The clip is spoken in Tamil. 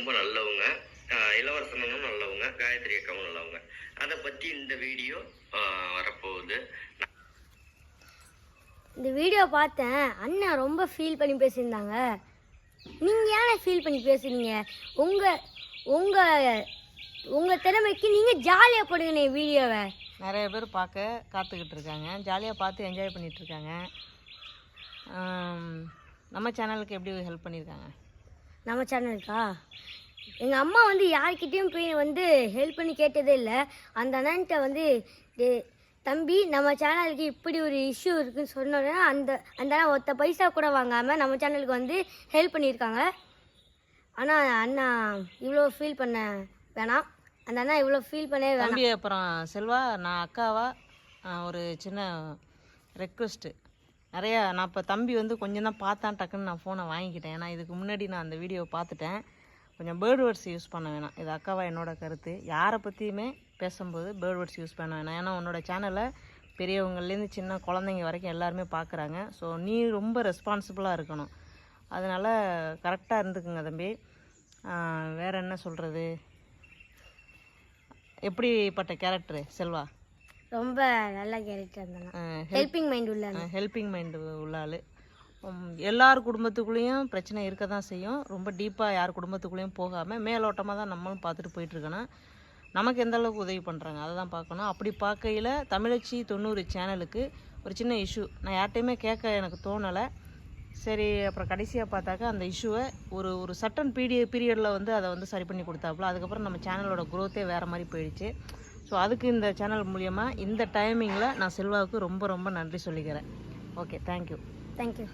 ரொம்ப நல்லவங்க இளவரசனும் நல்லவங்க காயத்ரி அக்காவும் நல்லவங்க. அதை பற்றி இந்த வீடியோ வரப்போகுது. இந்த வீடியோ பார்த்தேன் அண்ணன் ரொம்ப ஃபீல் பண்ணி பேசியிருந்தாங்க. நீங்கள் ஏன் ஃபீல் பண்ணி பேசுறீங்க உங்கள் உங்கள் உங்கள் திறமைக்கு நீங்கள் ஜாலியாக போடுங்க வீடியோவை. நிறைய பேர் பார்க்க காத்துக்கிட்டு இருக்காங்க. ஜாலியாக பார்த்து என்ஜாய் பண்ணிட்டு இருக்காங்க. ஆம், நம்ம சேனலுக்கு எப்படி ஹெல்ப் பண்ணியிருக்காங்க? நம்ம சேனலுக்கா எங்கள் அம்மா வந்து யார்கிட்டயும் போய் வந்து ஹெல்ப் பண்ணி கேட்டதே இல்லை. அந்த அண்ணன்ட்ட வந்து தம்பி நம்ம சேனலுக்கு இப்படி ஒரு இஷ்யூ இருக்குன்னு சொன்னோன்னா அந்த அந்த அண்ணா ஒத்த பைசா கூட வாங்காமல் நம்ம சேனலுக்கு வந்து ஹெல்ப் பண்ணியிருக்காங்க. ஆனால் அண்ணா இவ்வளோ ஃபீல் பண்ண வேணாம். அந்த அண்ணா இவ்வளோ ஃபீல் பண்ணவே வேணாம். அப்புறம் செல்வா நான் அக்காவா? ஒரு சின்ன ரெக்வெஸ்ட்டு நிறையா நான் இப்போ தம்பி வந்து கொஞ்சம் தான் பார்த்தான் டக்குன்னு நான் ஃபோனை வாங்கிக்கிட்டேன். ஏன்னா இதுக்கு முன்னாடி நான் அந்த வீடியோவை பார்த்துட்டேன். கொஞ்சம் பேர்ட் வேர்ட்ஸ் யூஸ் பண்ண வேணாம். இது அக்காவா என்னோட கருத்து. யாரை பற்றியுமே பேசும்போது பேர்ட் வேர்ட்ஸ் யூஸ் பண்ண வேணாம். ஏன்னா உன்னோட சேனலை பெரியவங்கள்லேருந்து சின்ன குழந்தைங்க வரைக்கும் எல்லாருமே பார்க்குறாங்க. ஸோ நீ ரொம்ப ரெஸ்பான்சிபிளாக இருக்கணும். அதனால் கரெக்டாக இருந்துக்குங்க தம்பி. வேறு என்ன சொல்கிறது எப்படிப்பட்ட கேரக்டரு செல்வா? ரொம்ப நல்ல கேரக்டர் அண்ணா ஹெல்பிங் மைண்ட் உள்ள. ஹெல்பிங் மைண்டு உள்ள ஆள். எல்லார் குடும்பத்துக்குள்ளேயும் பிரச்சனை இருக்க தான் செய்யும். ரொம்ப டீப்பாக யார் குடும்பத்துக்குள்ளேயும் போகாமல் மேலோட்டமாக தான் நம்மளும் பார்த்துட்டு போயிட்டுருக்கணும் நமக்கு எந்த அளவுக்கு உதவி பண்ணுறாங்க அதை தான் பார்க்கணும். அப்படி பார்க்கையில் தமிழச்சி தொண்ணூறு சேனலுக்கு ஒரு சின்ன இஷ்யூ நான் யார்கிட்டையுமே கேட்க எனக்கு தோணலை. சரி அப்புறம் கடைசியாக பார்த்தாக்கா அந்த இஷ்யூவை ஒரு ஒரு சட்டன் பீடிய பீரியடில் வந்து அதை வந்து சரி பண்ணி கொடுத்தாப்புல. அதுக்கப்புறம் நம்ம சேனலோட growth-ஏ வேறு மாதிரி போயிடுச்சு. ஸோ அதுக்கு இந்த சேனல் மூலியமாக இந்த டைமிங்கில் நான் செல்வாவுக்கு ரொம்ப ரொம்ப நன்றி சொல்லிக்கிறேன். Okay thank you thank you